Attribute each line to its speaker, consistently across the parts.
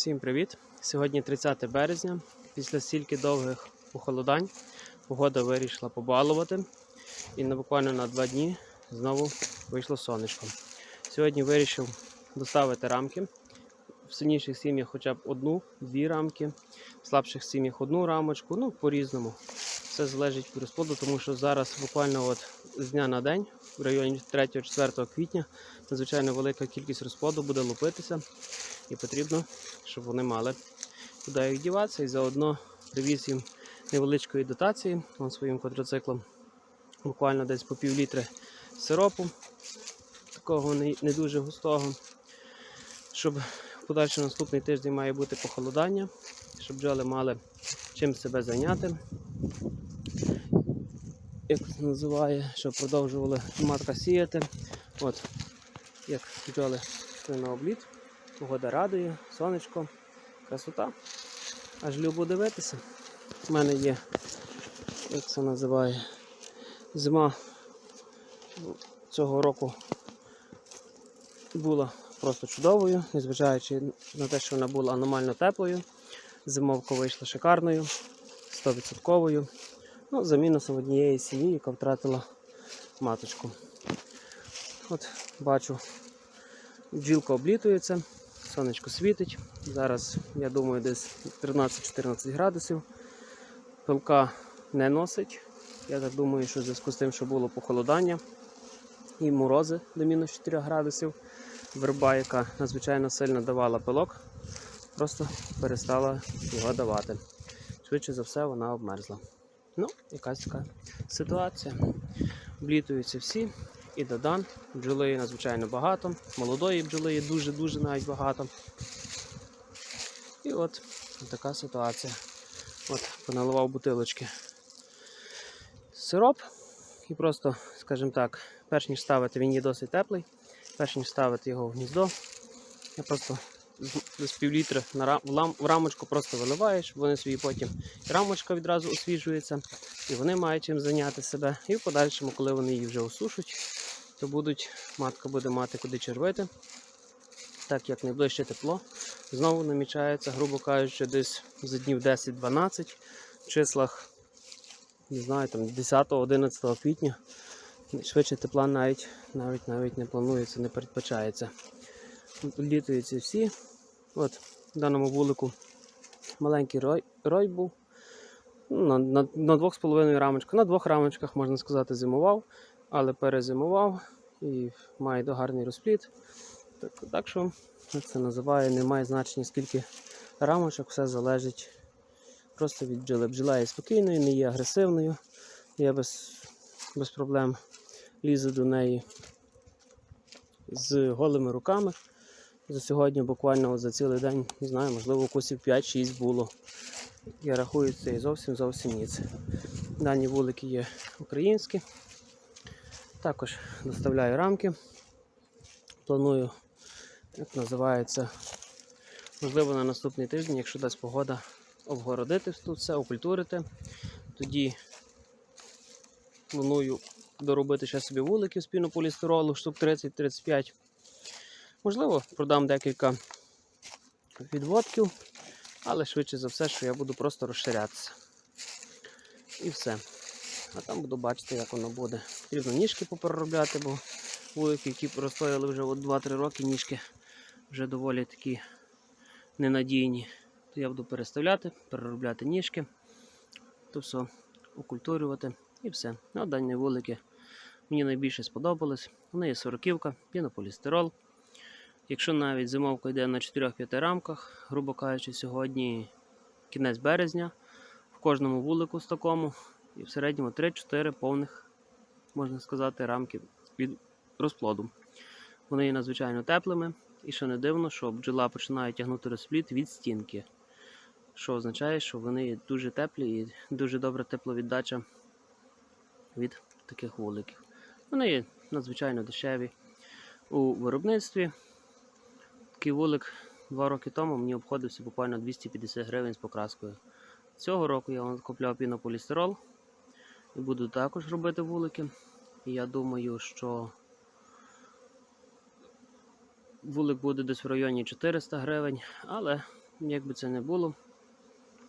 Speaker 1: Всім привіт! Сьогодні 30 березня. Після стільки довгих похолодань погода вирішила побалувати. І буквально на два дні знову вийшло сонечко. Сьогодні вирішив доставити рамки. В сильніших сім'ях хоча б одну-дві рамки, в слабших сім'ях одну рамочку, ну по-різному. Все залежить від розплоду, тому що зараз буквально от з дня на день, в районі 3-4 квітня, надзвичайно велика кількість розплоду буде лупитися. І потрібно, щоб вони мали куди їх діватися. І заодно привіз їм невеличкої дотації вон своїм квадроциклом. Буквально десь по пів літри сиропу, такого не, дуже густого. Щоб в подальшому наступний тиждень має бути похолодання, щоб бджоли мали чим себе зайняти. Як це називає, щоб продовжували матка сіяти. От, як бджоли на обліт. Погода радує, сонечко, красота. Аж любо дивитися. У мене є, як це називає, зима цього року була просто чудовою, незважаючи на те, що вона була аномально теплою. Зимовка вийшла шикарною, 100%. Ну, за мінусом однієї сім'ї, яка втратила маточку. От бачу, бджілка облітується. Сонечко світить. Зараз, я думаю, десь 13-14 градусів. Пилка не носить. Я так думаю, що в зв'язку з тим, що було похолодання і морози до мінус 4 градусів. Верба, яка надзвичайно сильно давала пилок, просто перестала його давати. Швидше за все, вона обмерзла. Ну, якась така ситуація. Облітуються всі і додан. Бджоли надзвичайно багато, молодої бджоли є дуже-дуже навіть багато. І от така ситуація. От, поналивав бутилочки сироп. І просто, скажімо так, перш ніж ставити, він є досить теплий, перш ніж ставити його в гніздо, я просто з- з півлітри на в, рамочку просто виливаєш, вони собі потім рамочка відразу освіжується, і вони мають чим зайняти себе. І в подальшому, коли вони її вже осушать, то будуть, матка буде мати куди червити. Так як найближче тепло, знову намічається, грубо кажучи, десь за днів 10-12 в числах, не знаю, там 10-11 квітня. Швидше тепла навіть, навіть, навіть не планується, не передбачається. Літуються всі. От в даному вулику маленький рой, рой був. На, на, на двох з половиною рамочках. На двох рамочках, можна сказати, зимував, але перезимував і має гарний розпліт. Так, так що як це називає, немає значення скільки рамочок, все залежить просто від бджоли. Бджола є спокійною, не є агресивною. Я без, без проблем лізу до неї з голими руками. За сьогодні буквально за цілий день, не знаю, можливо, укусів 5-6 було. Я рахую це і зовсім зовсім ніц. Дані вулики є українські. Також доставляю рамки. Планую, як називається, можливо, на наступний тиждень, якщо дасть погода, обгородити тут все, окультурити. Тоді планую доробити ще собі вуликів з пінополістиролу, штук 30-35. Можливо, продам декілька відводків, але швидше за все, що я буду просто розширятися. І все. А там буду бачити, як воно буде. Потрібно ніжки попереробляти, бо вулики, які простояли вже 2-3 роки, ніжки вже доволі такі ненадійні. То я буду переставляти, переробляти ніжки, то все, окультурювати і все. Ну, дані вулики мені найбільше сподобались. Вони є сороківка, пінополістирол. Якщо навіть зимовка йде на 4-5 рамках, грубо кажучи, сьогодні кінець березня, в кожному вулику з такому, і в середньому 3-4 повних, можна сказати, рамки від розплоду. Вони є надзвичайно теплими, і що не дивно, що бджола починає тягнути розплід від стінки, що означає, що вони дуже теплі і дуже добра тепловіддача від таких вуликів. Вони є надзвичайно дешеві у виробництві. Такий вулик два роки тому мені обходився буквально 250 гривень з покраскою. Цього року я купляв пінополістирол і буду також робити вулики. І я думаю, що вулик буде десь в районі 400 гривень, але як би це не було.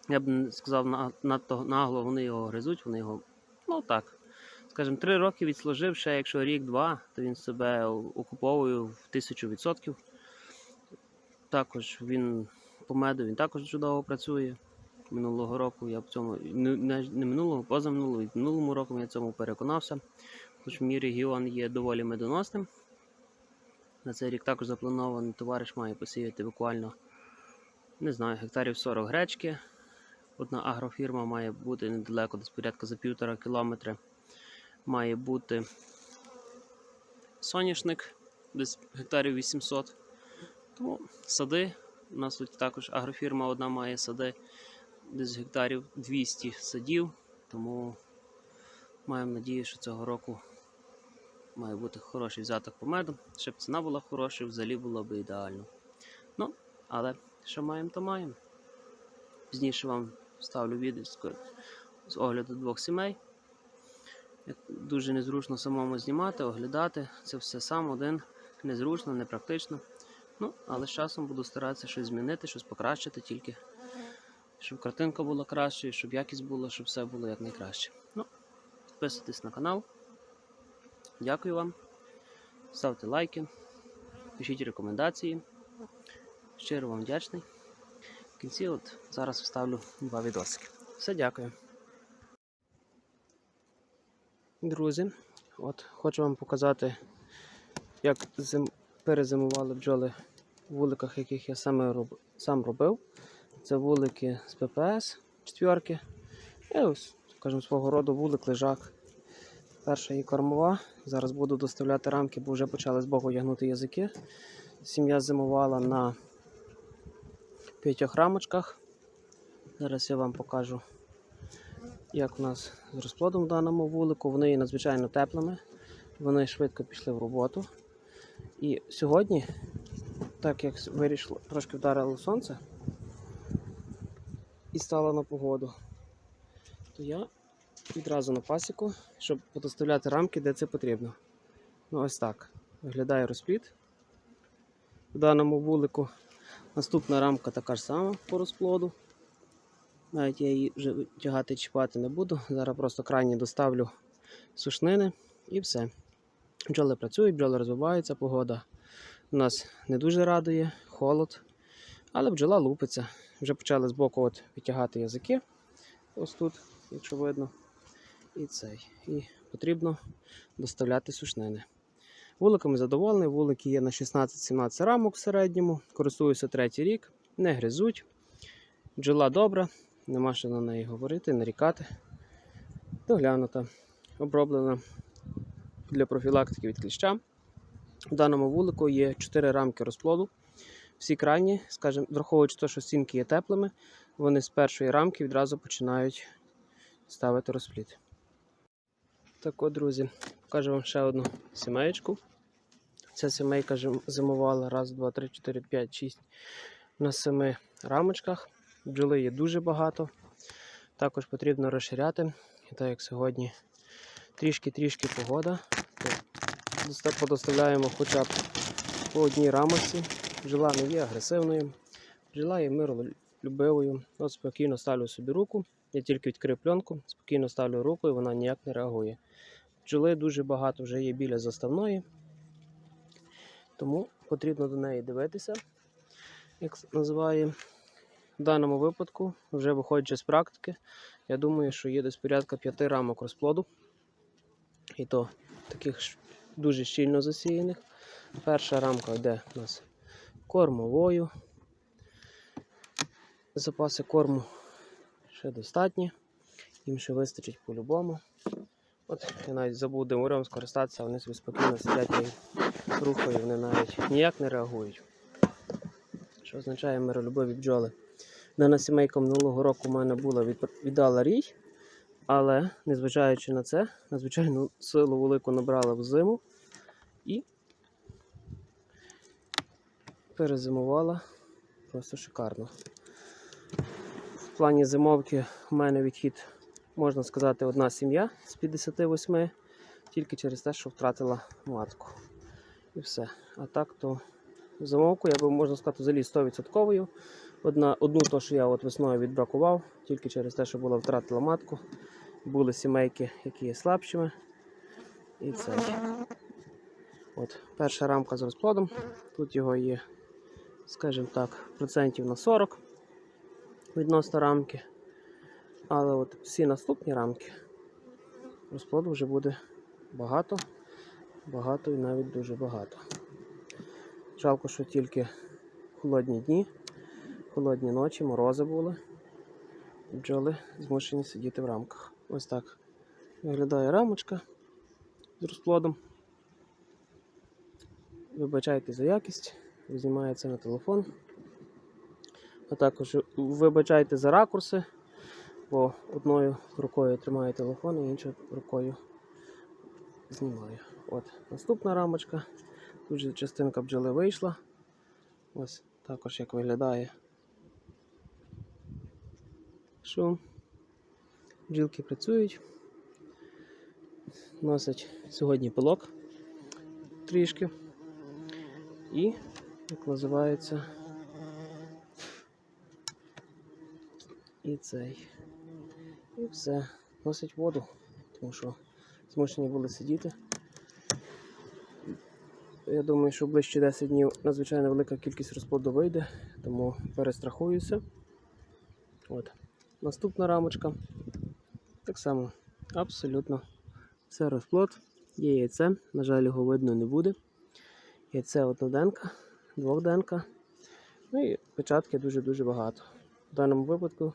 Speaker 1: Я б сказав надто нагло, вони його гризуть, вони його, ну так, скажімо, три роки відслужив, ще якщо рік-два, то він себе окуповує в тисячу відсотків. Також він по меду він також чудово працює. Минулого року я в цьому не, не, минулого, позаминулого, і минулому року я в цьому переконався. Хоч мій регіон є доволі медоносним. На цей рік також запланований товариш має посіяти буквально не знаю, гектарів 40 гречки. Одна агрофірма має бути недалеко, десь порядка за півтора кілометра. Має бути соняшник, десь гектарів 800. Тому сади. У нас тут також агрофірма одна має сади, десь гектарів 200 садів. Тому маємо надію, що цього року має бути хороший взяток по меду. Щоб ціна була хороша, взагалі було б ідеально. Ну, але що маємо, то маємо. Пізніше вам ставлю відео з- огляду двох сімей. Дуже незручно самому знімати, оглядати. Це все сам один. Незручно, непрактично. Ну, але з часом буду старатися щось змінити, щось покращити, тільки щоб картинка була кращою, щоб якість була, щоб все було якнайкраще. Ну, підписуйтесь на канал. Дякую вам. Ставте лайки, пишіть рекомендації. Щиро вам вдячний. В кінці от зараз вставлю два відосики. Все, дякую. Друзі, от хочу вам показати, як зим... перезимували бджоли вуликах, яких я саме роб... сам робив. Це вулики з ППС четверки. І ось, скажімо, свого роду вулик лежак. Перша її кормова. Зараз буду доставляти рамки, бо вже почали з боку ягнути язики. Сім'я зимувала на п'ятьох рамочках. Зараз я вам покажу, як у нас з розплодом в даному вулику. Вони є надзвичайно теплими, вони швидко пішли в роботу. І сьогодні, так як вирішило, трошки вдарило сонце і стало на погоду, то я відразу на пасіку, щоб подоставляти рамки, де це потрібно. Ну ось так. Виглядає розплід. В даному вулику Наступна рамка така ж сама по розплоду. Навіть я її вже тягати чіпати не буду. Зараз просто крайні доставлю сушнини і все. Бджоли працюють, бджоли розвиваються, погода нас не дуже радує, холод. Але бджола лупиться. Вже почали з боку от витягати язики. Ось тут, якщо видно. І цей. І потрібно доставляти сушнини. Вуликами задоволений, вулики є на 16-17 рамок в середньому, користуюся третій рік, не гризуть. Бджола добра, нема що на неї говорити, нарікати. Доглянута, оброблена для профілактики від кліща. В даному вулику є 4 рамки розплоду. Всі крайні, скажімо, враховуючи те, що стінки є теплими, вони з першої рамки відразу починають ставити розплід. Так от, друзі, покажу вам ще одну сімеєчку. Ця сімейка зимувала раз, два, три, чотири, п'ять, шість на семи рамочках. Бджоли є дуже багато. Також потрібно розширяти. І так як сьогодні трішки-трішки погода, доста- подоставляємо хоча б по одній рамочці. Бджола не є агресивною, бджола є миролюбивою. От спокійно ставлю собі руку. Я тільки відкрив пленку, спокійно ставлю руку і вона ніяк не реагує. Бджоли дуже багато вже є біля заставної, тому потрібно до неї дивитися, як називає. В даному випадку, вже виходячи з практики, я думаю, що є десь порядка п'яти рамок розплоду. І то таких дуже щільно засіяних. Перша рамка йде у нас кормовою. Запаси корму ще достатні. Їм ще вистачить по-любому. От я навіть забув демуром скористатися, вони собі спокійно сидять їх рухаю, вони навіть ніяк не реагують. Що означає миролюбиві бджоли. Дана сімейка минулого року в мене була від, віддала рій, але незважаючи на це, надзвичайну силу велику набрала в зиму і перезимувала просто шикарно. В плані зимовки в мене відхід, можна сказати, одна сім'я з 58, тільки через те, що втратила матку. І все. А так то замовку, я би можна сказати, взагалі 100%. Одна, одну то, що я от весною відбракував, тільки через те, що була втратила матку. Були сімейки, які є слабшими. І це. От, перша рамка з розплодом. Тут його є, скажімо так, процентів на 40 відносно рамки. Але от всі наступні рамки розплоду вже буде багато, багато і навіть дуже багато. Жалко, що тільки холодні дні, холодні ночі, морози були. Бджоли змушені сидіти в рамках. Ось так виглядає рамочка з розплодом. Вибачайте за якість, знімається на телефон. А також вибачайте за ракурси, бо одною рукою тримаю телефон, а іншою рукою знімаю. От наступна рамочка. Тут же частинка бджоли вийшла. Ось також як виглядає шум. Бджілки працюють. Носять сьогодні пилок трішки. І, як називається, і цей. І все. Носить воду, тому що змушені були сидіти. Я думаю, що ближче 10 днів надзвичайно велика кількість розплоду вийде, тому перестрахуюся. От. Наступна рамочка. Так само, абсолютно все розплод. Є яйце, на жаль, його видно не буде. Яйце одноденка, двохденка. Ну і печатки дуже-дуже багато. В даному випадку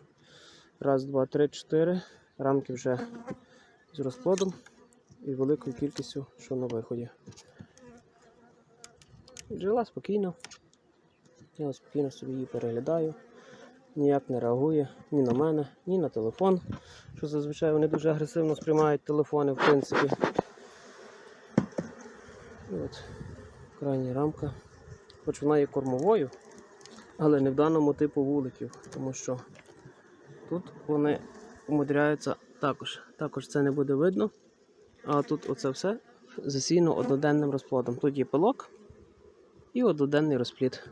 Speaker 1: раз, два, три, чотири. Рамки вже з розплодом і великою кількістю, що на виході. Джила спокійно. Я спокійно собі її переглядаю. Ніяк не реагує ні на мене, ні на телефон. Що зазвичай вони дуже агресивно сприймають телефони, в принципі. І от крайня рамка. Хоч вона є кормовою, але не в даному типу вуликів, тому що тут вони умудряються також. Також це не буде видно. А тут оце все засіяно одноденним розплодом. Тут є пилок і одноденний розплід.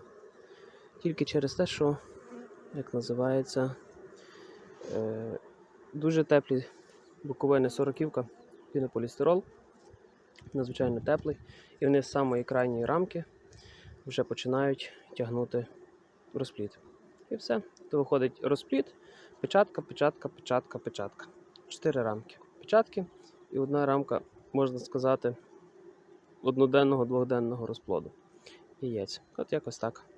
Speaker 1: Тільки через те, що, як називається, е, дуже теплі буковини сороківка, пінополістирол, надзвичайно теплий. І вони з самої крайньої рамки вже починають тягнути розплід. І все. То виходить розплід, печатка, печатка, печатка, печатка. Чотири рамки. Печатки і одна рамка, можна сказати, одноденного, двохденного розплоду. Яєць. От якось так.